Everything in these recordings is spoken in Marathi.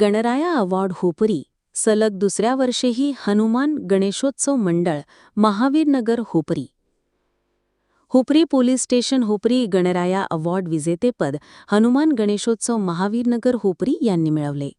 गणराया अवॉर्ड हुपरी सलग दुसऱ्या वर्षीही हनुमान गणेशोत्सव मंडळ Mahavirnagar Hupari. Hupari police station Hupari Ganaraya award विजेतेपद हनुमान गणेशोत्सव महावीरनगर हुपरी यांनी मिळवले.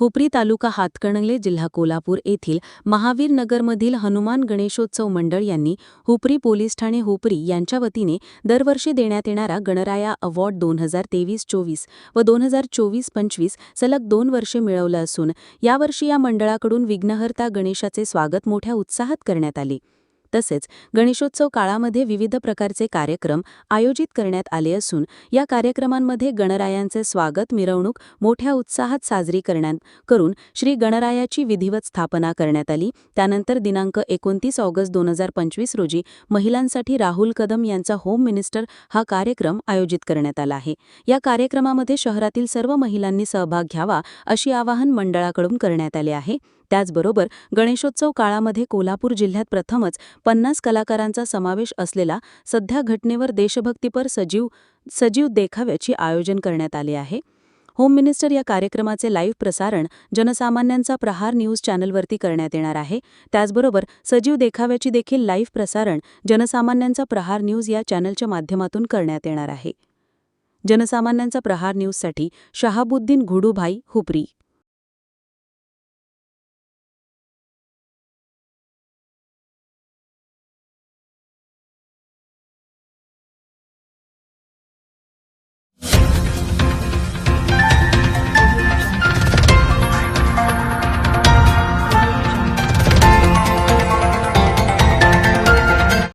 हुपरी तालुका हातकणंगले जिल्हा कोल्हापूर येथील महावीर नगरमधील हनुमान गणेशोत्सव मंडळ यांनी हुपरी पोलीस ठाणे हुपरी यांच्या वतीने दरवर्षी देण्यात येणारा गणराया अवॉर्ड दोन हजार तेवीस चोवीस व दोन हजार चोवीस पंचवीस सलग दोन वर्षे मिळवलं असून यावर्षी या मंडळाकडून विघ्नहर्ता गणेशाचे स्वागत मोठ्या उत्साहात करण्यात आले. तसेच गणेशोत्सव काळामध्ये विविध प्रकारचे कार्यक्रम आयोजित करण्यात आले असून या कार्यक्रमांमध्ये गणरायांचे स्वागत मिरवणूक मोठ्या उत्साहात साजरी करण्यात करून श्री गणरायाची विधिवत स्थापना करण्यात आली. त्यानंतर दिनांक एकोणतीस ऑगस्ट दोन हजार पंचवीस रोजी महिलांसाठी राहुल कदम यांचा होम मिनिस्टर हा कार्यक्रम आयोजित करण्यात आला आहे. या कार्यक्रमामध्ये शहरातील सर्व महिलांनी सहभाग घ्यावा अशी आवाहन मंडळाकडून करण्यात आले आहे. त्याचबरोबर गणेशोत्सव काळामध्ये कोल्हापूर जिल्ह्यात प्रथमच पन्नास कलाकारांचा समावेश असलेला सध्या घटनेवर देशभक्तीपर सजीव सजीव देखाव्याची आयोजन करण्यात आले आहे. होम मिनिस्टर या कार्यक्रमाचे लाईव्ह प्रसारण जनसामान्यांचा प्रहार न्यूज चॅनलवरती करण्यात येणार आहे. त्याचबरोबर सजीव देखाव्याची देखील लाईव्ह प्रसारण जनसामान्यांचा प्रहार न्यूज या चॅनलच्या माध्यमातून करण्यात येणार आहे. जनसामान्यांचा प्रहार न्यूजसाठी शहाबुद्दीन घुडूभाई हुपरी